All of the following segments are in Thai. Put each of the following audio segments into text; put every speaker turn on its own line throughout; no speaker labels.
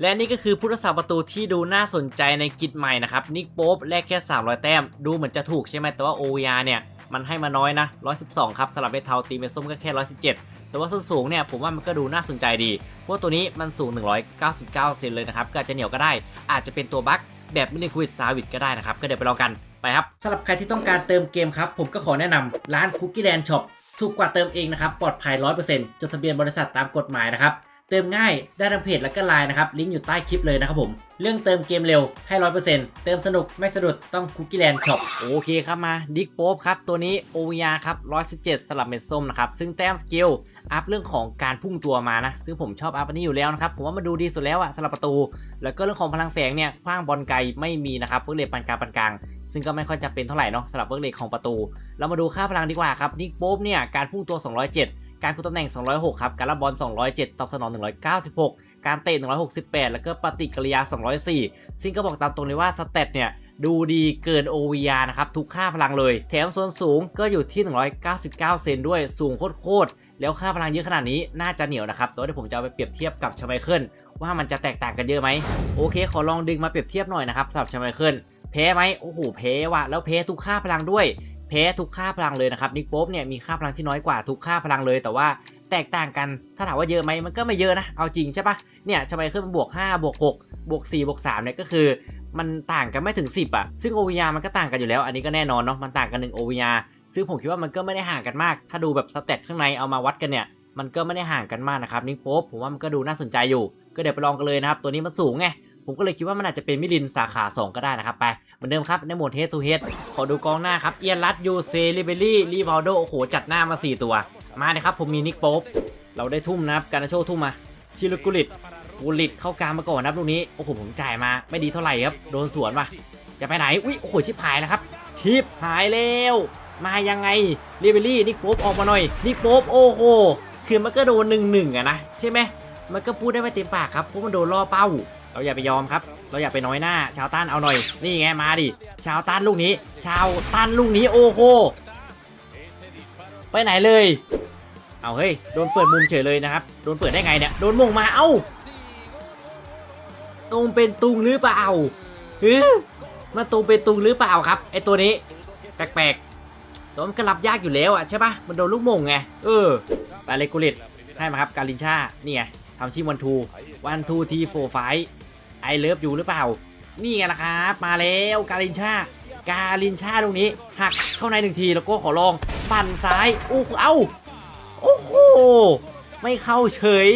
และนี่ก็คือผู้รักษาประตูที่ดูน่าสนใจในกิจใหม่นะครับ นิกโป๊บแลกแค่ 300 แต้ม ดูเหมือนจะถูกใช่ไหมแต่ว่า OVR เนี่ย มันให้มาน้อยนะ 112 ครับสำหรับเบเทาตีเมส้มก็แค่ 117 แต่ว่าส้นสูงเนี่ย ผมว่ามันก็ดูน่าสนใจดี เพราะตัวนี้มันสูง 199 เซนเลยนะครับ ก็อาจจะเหนียวก็ได้ อาจจะเป็นตัวบั๊กแบบมิลิควิดซาวิดก็ได้นะครับ ก็เดี๋ยวไปลองกันไปครับสำหรับใครที่ต้องการเติมเกมครับ ผมก็ขอแนะนำร้านคุกกี้แลนด์ช็อปถูกกว่าเติมเองนะครับปลอดภัย100%จดทะเบียนบริษัทตามกฎหมายนะครับ เติมง่ายได้ทางเพจและก็ไลน์นะครับลิงก์อยู่ใต้คลิปเลยนะครับผม เรื่องเติมเกมเร็วให้ร้อยเปอร์เซ็นต์เติมสนุกไม่สะดุดต้องคุกกี้แลนด์ช็อปโอเคครับมาดิกโป๊บครับ ตัวนี้ OVR ครับ117สลับเม็ดส้มนะครับ ซึ่งแต้มสกิลอัพเรื่องของการพุ่งตัวมานะ ซึ่งผมชอบอัพอันนี้อยู่แล้วนะครับ ผมว่ามันดูดีสุดแล้วอะสลับประตู แล้วก็เรื่องของพลังแฝงเนี่ยคว้างบอลไกลไม่มีนะครับเวิร์กเลทปานกลางปานกลาง ซึ่งก็ไม่ค่อยจำเป็นเท่าไหร่เนาะสำหรับเวิร์กเลทของประตู เรามาดูค่าพลังดีกว่าครับนิกโป๊บเนี่ยการพุ่งตัว 207 การคุมตำแหน่ง 206 ครับ การรับบอล 207 ตอบสนอง 196 การเตะ 168 แล้วก็ปฏิกิริยา 204 ซึ่งก็บอกตามตรงเลยว่าสเตตเนี่ยดูดีเกิน OVR นะครับ ทุกค่าพลังเลย แถมส่วนสูงก็อยู่ที่ 199 เซนด้วยสูงโคตรๆแล้วค่าพลังเยอะขนาดนี้น่าจะเหนียวนะครับต่ว่าเดี๋ยวผมจะไปเปรียบเทียบกับชไมเคิลว่ามันจะแตกต่างกันเยอะไหมโอเค ขอลองดึงมาเปรียบเทียบหน่อยนะครับสำหรับชไมเคิลแพ้ไหมโอ้โหแพ้ว่ะแล้วแพ้ทุกค่าพลังด้วย พ้ทุกค่าพลังเลยนะครับนิกโป๊บเนี่ยมีค่าพลังที่น้อยกว่าทุกค่าพลังเลยแต่ว่าแตกต่างกันถ้าถามว่าเยอะไหมมันก็ไม่เยอะนะเอาจริงใช่ปะเนี่ยชาไมเคิลมันบวก5บวก6บวก4บวก3เนี่ยก็คือ มันต่างกันไม่ถึง 10อะ่ะซึ่ง OVR มันก็ต่างกันอยู่แล้ว อันนี้ก็แน่นอนเนาะมันต่างกัน1 OVR ซึ่งผมคิดว่ามันก็ไม่ได้ห่างกันมาก ถ้าดูแบบสเตตข้างในเอามาวัดกันเนี่ยมันก็ไม่ได้ห่างกันมากนะครับนิกโป๊บผมว่ามันก็ดูน่าสนใจอยู่ ก็เดี๋ยวไปลองกันเลยนะครับตัวนี้มันสูงไงผมก็เลยคิดว่ามันอาจจะเป็นมิลินสาขา 2 ก็ได้นะครับไป เหมือนเดิมครับในโหมดเฮดทูเฮดขอดูกองหน้าครับ เอียนรัตยูเซลิเบลี่รีวาโดโอ้โห จัดหน้ามา 4 ตัว มาเลยครับผมมีนิกโป๊บเราได้ทุ่มนะครับการาโชทุ่มมาชิลกุลิตกุลิตเข้ากลางมาก่อนนะครับลูกนี้โอ้โหผมจ่ายมาไม่ดีเท่าไหร่ครับโดนสวนว่ะจะไปไหนอุ้ยโอ้โหชิบหายแล้วครับชิบหายแล้วมายังไงลิเบลี่นิกโป๊บออกมาหน่อยนิกโป๊บโอ้โหคือมันก็โดนหนึ่งหนึ่งอะนะใช่ไหมมันก็พูดได้ไม่เต็มปากครับเพราะมันโดนล่อเป้า เราอย่าไปยอมครับ เราอย่าไปน้อยหน้า ชาวต้านเอาหน่อย นี่ไงมาดิ ชาวต้านลูกนี้ ชาวต้านลูกนี้โอ้โห ไปไหนเลย เอาเฮ้ย โดนเปิดมุมเฉยเลยนะครับ โดนเปิดได้ไงเนี่ย โดนมงมา เอ้าตรงเป็นตุงหรือเปล่าเฮ้ยมาตรงเป็นตุงหรือเปล่าครับ ไอตัวนี้ แปลกๆแต่ว่ามันก็รับยากอยู่แล้วอะใช่ปะมันโดนลูกมงไง เออไปเลกุลิตให้มาครับ การินชา นี่ไงทำชิมวันทู วันทูทีโฟไฟ ไอเลิฟอยู่หรือเปล่า นี่ไงล่ะครับ มาแล้วการินชาการินชาตรงนี้ หักเข้าในหนึ่งทีแล้วก็ขอลองปั่นซ้ายโอ้โหเอ้าโอ้โหไม่เข้าเฉย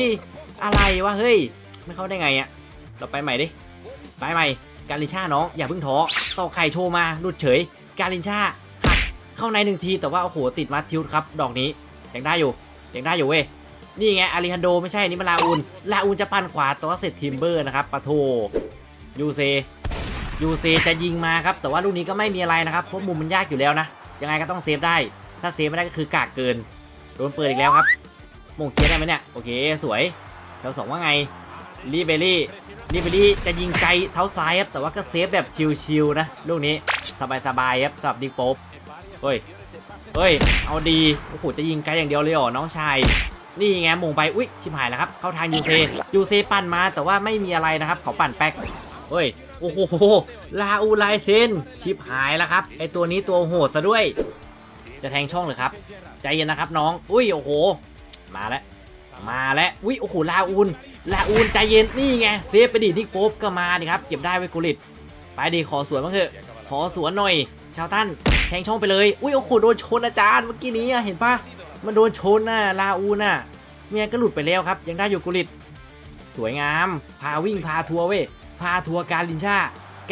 อะไรวะเฮ้ยไม่เข้าได้ไงอะเราไปใหม่ดิไปใหม่การินชาน้องอย่าเพิ่งท้อต่อไข่โชว์มาหลุดเฉย การินชาหักเข้าในหนึ่งทีแต่ว่าโอ้โหติดมาทิวครับดอกนี้ยังได้อยู่ยังได้อยู่เว้ย นี่ไงอาริฮันโดไม่ใช่นี่มันลาอูนลาอูนจะปั่นขวาแต่ว่าเสร็จทิมเบอร์นะครับปะโทยูเซยูเซจะยิงมาครับ แต่ว่าลูกนี้ก็ไม่มีอะไรนะครับเพราะมุมมันยากอยู่แล้วนะ ยังไงก็ต้องเซฟได้ ถ้าเซฟไม่ได้ก็คือกากเกิน โดนเปิดอีกแล้วครับมงเคียได้ไหมเนี่ย โอเค สวยแถวสองว่าไงรีเบลี่รีเบลลี่จะยิงไกลเท้าซ้ายครับ แต่ว่าก็เซฟแบบชิลๆนะ ลูกนี้สบายๆครับสำหรับดิกโป๊บเฮ้ยเฮ้ย เอาดี โอ้โห จะยิงไกลอย่างเดียวเลยเหรอ น้องชาย นี่ไงมงไป อุ๊ยชิบหายแล้วครับ เข้าทางยูเซยูเซปั่นมาแต่ว่าไม่มีอะไรนะครับ เขาปั่นแป๊กเฮ้ย โอ้โห ลาอูไลเซน ชิบหายแล้วครับ ไอตัวนี้ตัวโหดซะด้วย จะแทงช่องเลยครับ ใจเย็นนะครับน้อง อุ้ย โอ้โห มาแล้ว มาแล้ว อุ้ย โอ้โห ลาอูน ลาอูนใจเย็น นี่ไง เซฟไปดินิกโป๊บก็มาดิครับ เก็บได้ไว้กุลิต ไปดิขอสวนบ้างเถอะ ขอสวนหน่อย ชาวท่านแทงช่องไปเลย อุ้ย โอ้โห โดนชนอาจารย์เมื่อกี้นี้อะเห็นปะ มันโดนชนน่ะลาอูน่ะเมียก็หลุดไปแล้วครับ ยังได้อยู่กุลิต สวยงาม พาวิ่งพาทัวร์เว้ยพาทัวร์การลินชา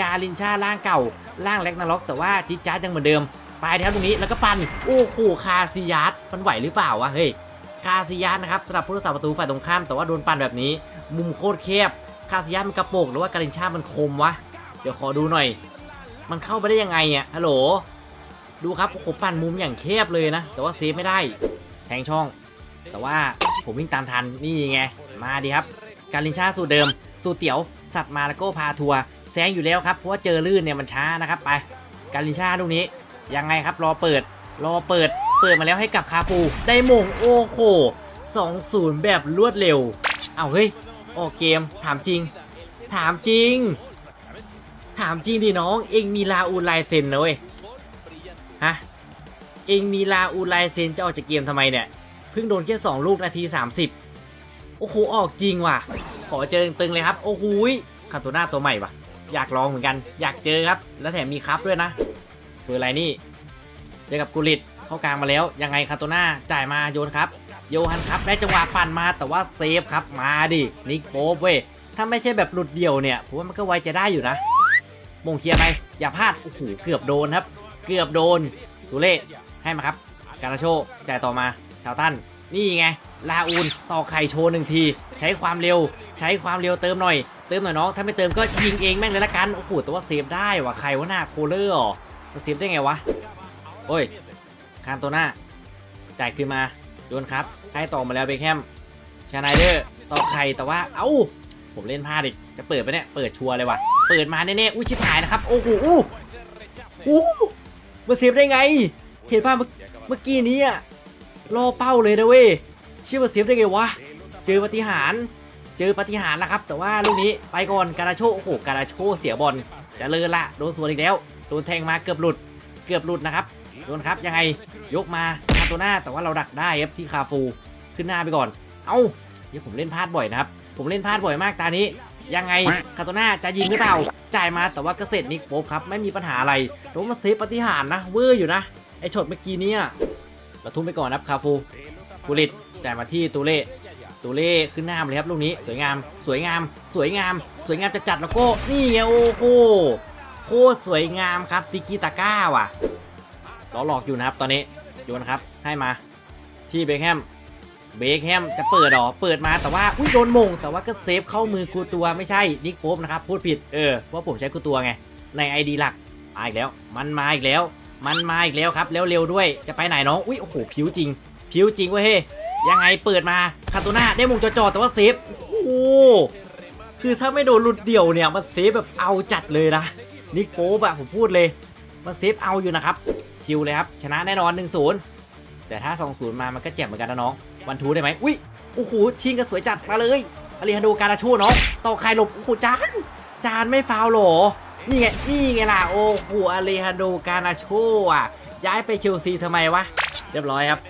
การลินชาร่างเก่าร่างแล็กนาล็อก แต่ว่าจิจ๊าดยังเหมือนเดิมปลายแถวตรงนี้แล้วก็ปันโอ้โหคาซิยัสมันไหวหรือเปล่าวะเฮ้ยคาซิยัสนะครับสำหรับผู้รักษาประตูฝ่ายตรงข้ามแต่ว่าโดนปั่นแบบนี้ มุมโคตรแคบคาซิยัสมันกระโปงหรือว่าการินชามันคมวะเดี๋ยวขอดูหน่อย มันเข้าไปได้ยังไงอะฮัลโหล ดูครับโอ้โหปั่นมุมอย่างแคบเลยนะ แต่ว่าเซฟไม่ได้แทงช่อง แต่ว่าผมวิ่งตามทันนี่ไง มาดีครับ การินชาสูตรเดิม สูตรเตี๋ยว สัตว์มาแล้วก็พาทัวร์แซงอยู่แล้วครับเพราะว่าเจอลื่นเนี่ยมันช้านะครับไป การินชาลูกนี้ยังไงครับรอเปิด รอเปิด เปิดมาแล้วให้กับคาฟูได้มงโอ้โห2-0 แบบรวดเร็ว เอาเฮ้ยออกเกมถามจริง ถามจริง ถามจริงดิน้องเองมีลาอูลายเซนนะเว้ย ฮะ เองมีลาอูไลเซนจะออกจากเกมทำไมเนี่ย เพิ่งโดนแค่2ลูกนาที 30 โอ้โห ออกจริงว่ะ ขอเจอตึงๆเลยครับ โอ้โหคาตัวหน้าตัวใหม่ว่ะ อยากลองเหมือนกัน อยากเจอครับ แล้วแถมมีครับด้วยนะเฟอร์ไรนี่ เจอกับกุลิตเข้ากลางมาแล้ว ยังไงคาโตน่าจ่ายมาโยนครับ โยฮันครับ ได้จังหวะปั่นมาแต่ว่าเซฟครับ มาดิ นิกโป๊บเว้ย ถ้าไม่ใช่แบบหลุดเดี่ยวเนี่ย ผมว่ามันก็ไวจะได้อยู่นะมงเคลียร์ไป อย่าพลาด โอ้โห เกือบโดนครับ เกือบโดนตูเล่ให้มาครับการาโชจ่ายต่อมาชาวตันนี่ไงลาอูนต่อไข่โชว์หนึ่งที ใช้ความเร็ว ใช้ความเร็วเติมหน่อย เติมหน่อยน้องถ้าไม่เติมก็ยิงเองแม่งเลยละกันโอ้โหแต่ว่าเซฟได้ว่ะใครว่าหน้าโคเลอร์หรอเซฟได้ไงวะโอ้ยคานโตน่าจ่ายคืนมาโยนครับให้ต่อมาแล้วเบคแฮมชาไนเดอร์ต่อไข่แต่ว่าเอ้าผมเล่นพลาดอีกจะเปิดไปเนี่ยเปิดชัวร์เลยว่ะเปิดมาแน่ๆอุ้ยชิบหายนะครับโอ้โหอู้อู้ มาเซฟได้ไง เห็นภาพเมื่อกี้นี้อะรอเป้าเลยนะเว้ยเชื่อว่าเซฟได้ไงวะ เจอปฏิหาร เจอปฏิหารแล้วครับ แต่ว่าลูกนี้ไปก่อนการาโชโอ้โหการาโชเสียบอลจะเลินละโดนสวนอีกแล้ว โดนแทงมาเกือบหลุด เกือบหลุดนะครับ โดนครับยังไงยกมาคาตัวหน้าแต่ว่าเราดักได้ครับที่คาฟูขึ้นหน้าไปก่อน เอ้าเดี๋ยวผมเล่นพลาดบ่อยนะครับ ผมเล่นพลาดบ่อยมากตานี้ ยังไงคาตัวหน้าจะยิงหรือเปล่า จ่ายมาแต่ว่าเกษตรนิกโป๊บครับไม่มีปัญหาอะไรแต่ว่ามาเซฟปฏิหารนะเวอร์อยู่นะไอช็อตเมื่อกี้เนี่ยกระทุ่มไปก่อนนะครับคาฟูกุลิตจ่ายมาที่ตูเล่ตูเล่ขึ้นหน้ามาเลยครับลูกนี้สวยงาม สวยงาม สวยงาม สวยงามจะจัดแล้วก็นี่ไงโอ้โหโคตรสวยงามครับติกิตาก้าว่ะล้อหลอกอยู่นะครับตอนนี้โยนครับให้มาที่เบคแฮม เบคแฮมจะเปิดหรอ เปิดมาแต่ว่า อุ้ยโดนมง แต่ว่าก็เซฟเข้ามือกูตัวไม่ใช่นิกโป๊บนะครับ พูดผิด เออเพราะผมใช้กูตัวไง ใน ID หลักมาอีกแล้ว มันมาอีกแล้ว มันมาอีกแล้วครับแล้วเร็วด้วย จะไปไหนน้อง อุ้ยโอ้โหผิวจริง ผิวจริงเว้ยเฮ้ยยังไงเปิดมาคาโตน่าได้มงจอๆแต่ว่าเซฟ โอ้โหคือถ้าไม่โดนหลุดเดี่ยวเนี่ยมันเซฟแบบเอาจัดเลยนะนิกโป๊บอะผมพูดเลยมันเซฟเอาอยู่นะครับชิลเลยครับชนะแน่นอน 1-0แต่ถ้า 2-0 มามันก็เจ็บเหมือนกันนะน้อง วันทูได้ไหมอุ้ยโอ้โหชิงกันสวยจัดมาเลยอาริฮันโดการาโชน้องต่อใครหลบโอ้โหจานจานไม่ฟาวหรอนี่ไงนี่ไงล่ะโอ้โหอาริฮันโดการาโชอะย้ายไปเชลซีทำไมวะเรียบร้อยครับ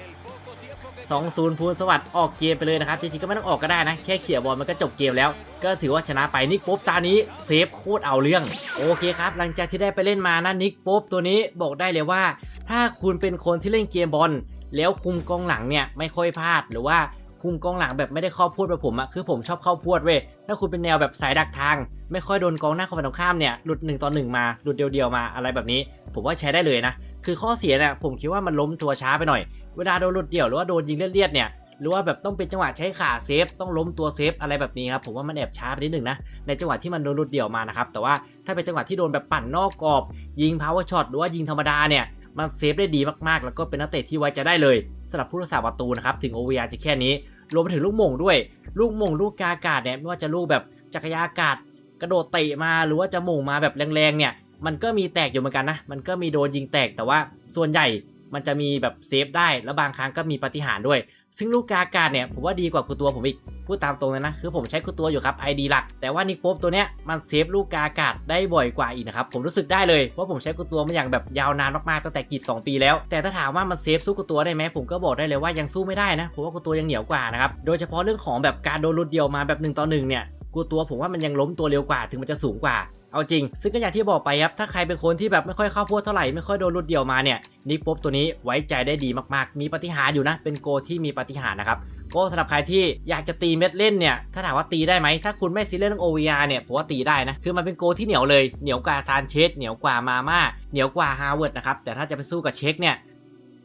2-0พูนสวัสดิ์ออกเกมไปเลยนะครับ จริงๆ ก็ไม่ต้องออกก็ได้นะ แค่เขี่ยบอลมันก็จบเกมแล้ว ก็ถือว่าชนะไปนิกโป๊บตานี้เซฟโคตรเอาเรื่อง โอเคครับ หลังจากที่ได้ไปเล่นมานะนิกโป๊บตัวนี้บอกได้เลยว่า ถ้าคุณเป็นคนที่เล่นเกมบอล แล้วคุมกองหลังเนี่ยไม่ค่อยพลาดหรือว่าคุมกองหลังแบบไม่ได้เข้าพวดแบบผมอะคือผมชอบเข้าพวดเว้ยถ้าคุณเป็นแนวแบบสายดักทาง ไม่ค่อยโดนกองหน้าของฝ่ายตรงข้ามเนี่ยหลุด1ต่อ1มาหลุดเดียวๆมาอะไรแบบนี้ ผมว่าใช้ได้เลยนะคือข้อเสียเนี่ยผมคิดว่ามันล้มตัวช้าไปหน่อย เวลาโดนหลุดเดี่ยวหรือว่าโดนยิงเลียดๆเนี่ยหรือว่าแบบต้องเป็นจังหวะใช้ขาเซฟต้องล้มตัวเซฟอะไรแบบนี้ครับผมว่ามันแอบช้าไปนิดหนึ่งนะในจังหวะที่มันโดนหลุดเดี่ยวมานะครับแต่ว่าถ้าเป็นจังหวะที่โดนแบบปั่นนอกกรอบ ยิง power shot หรือว่ายิงธรรมดาเนี่ย มันเซฟได้ดีมากๆ แล้วก็เป็นนักเตะที่ไว้ใจได้เลยสำหรับผู้รักษาประตูนะครับถึงโอเวียจะแค่นี้รวมไปถึงลูกม่งด้วย ลูกม่งลูกกาอากาศเนี่ยไม่ว่าจะลูกแบบจักรยานอากาศ กระโดดเตะมาหรือว่าจะม่งมาแบบแรงๆเนี่ยมันก็มีแตกอยู่เหมือนกันนะ มันก็มีโดนยิงแตกแต่ว่าส่วนใหญ่ มันจะมีแบบเซฟได้แล้วบางครั้งก็มีปฏิหารด้วย ซึ่งลูกกาอากาศเนี่ยผมว่าดีกว่ากูตัวผมอีกพูดตามตรงเลยนะ คือผมใช้กูตัวอยู่ครับ ID หลัก แต่ว่านิกโป๊บตัวเนี้ยมันเซฟลูกกาอากาศได้บ่อยกว่าอีกนะครับผมรู้สึกได้เลยว่าผมใช้กูตัวมาอย่างแบบยาวนานมากๆตั้งแต่กีด2ปีแล้ว แต่ถ้าถามว่ามันเซฟสู้กูตัวได้ไหมผมก็บอกได้เลยว่ายังสู้ไม่ได้นะผมว่ากูตัวยังเหนียวกว่านะครับโดยเฉพาะเรื่องของแบบการโดนรุดเดียวมาแบบ1ต่อ1เนี่ย กูตัวผมว่ามันยังล้มตัวเร็วกว่าถึงมันจะสูงกว่า เอาจริง ซึ่งก็อย่างที่บอกไปครับ ถ้าใครเป็นคนที่แบบไม่ค่อยเข้าพวดเท่าไหร่ไม่ค่อยโดนรุดเดียวมาเนี่ยนิกป๊บตัวนี้ไว้ใจได้ดีมากๆ มีปฏิหารอยู่นะ เป็นโกที่มีปฏิหารนะครับก็สำหรับใครที่อยากจะตีเม็ดเล่นเนี่ยถ้าถามว่าตีได้ไหมถ้าคุณไม่ซีเรียสเรื่อง OVR เนี่ยผมว่าตีได้นะคือมันเป็นโกที่เหนียวเลยเหนียวกว่าซานเชสเหนียวกว่ามาม่าเหนียวกว่าฮาร์เวิร์ดนะครับแต่ถ้าจะไปสู้กับเช็คเนี่ย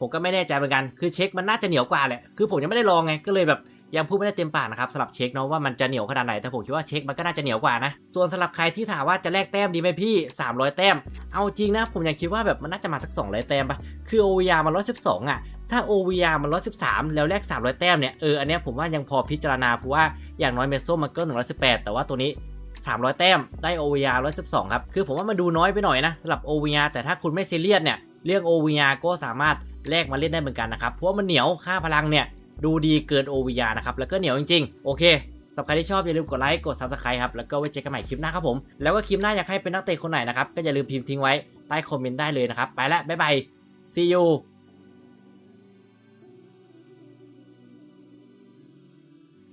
ผมก็ไม่แน่ใจเหมือนกัน คือเช็คมันน่าจะเหนียวกว่าแหละ คือผมยังไม่ได้ลองไง ก็เลยแบบ ยังพูดไม่ได้เต็มปากนะครับสำหรับเช็คเนาะว่ามันจะเหนียวขนาดไหนแต่ผมคิดว่าเช็คมันก็น่าจะเหนียวกว่านะส่วนสำหรับใครที่ถามว่าจะแลกแต้มดีไหมพี่ 300 แต้ม เอาจริงนะผมยังคิดว่าแบบมันน่าจะมาสัก 200 แต้มปะคือ OVR มัน112อะถ้า OVR มัน 113 แล้วแลก 300 แต้มเนี่ย เออ อันนี้ผมว่ายังพอพิจารณา เพราะว่าอย่างน้อยเมโซมันก็ 118 แต่ว่าตัวนี้ 300 แต้ม ได้ OVR 112 ครับ คือผมว่ามันดูน้อยไปหน่อยนะสำหรับ OVR แต่ถ้าคุณไม่ซีเรียสเนี่ย เรื่อง OVR ก็สามารถแลกมาเล่นได้เหมือนกันนะครับ เพราะว่ามันเหนียว ค่าพลังเนี่ย ดูดีเกิน OVR นะครับ แล้วก็เหนียวจริงๆ โอเคสำหรับใครที่ชอบอย่าลืมกดไลค์กด subscribe ครับ แล้วก็ไว้เจอกันใหม่คลิปหน้าครับผม แล้วก็คลิปหน้าอยากให้เป็นนักเตะคนไหนนะครับ ก็อย่าลืมพิมพ์ทิ้งไว้ใต้คอมเมนต์ได้เลยนะครับ ไปแล้วบ๊ายบาย see you